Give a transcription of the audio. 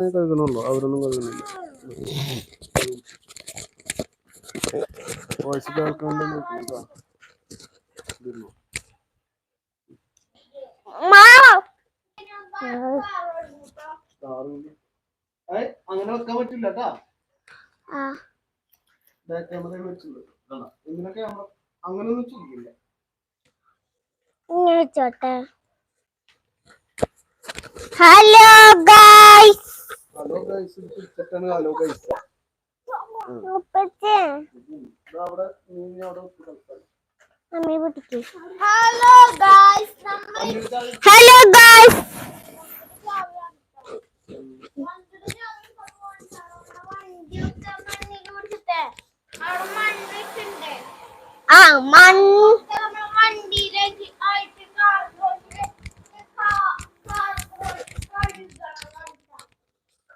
കഴുകണുള്ളൂ. അവരൊന്നും കഴുകണില്ല വോയിസ് കേൾക്കാണ്ട് നോക്കിട്ടാ അങ്ങനെ വെക്കാൻ പറ്റില്ല കേട്ടാ ബാക്ക് ക്യാമറ വെച്ചുള്ളൂ ഇങ്ങനെ ക്യാമറ അങ്ങനെ ഒന്നും ചെയ്യില്ല. ഇങ്ങനെ വെച്ചോട്ടെ. ഹലോ അമ്മയെ പൊട്ടിക്ക്. ഹലോ ഗായ്സ് ഹലോ ഗൈസ് ആ മണ്ണ്.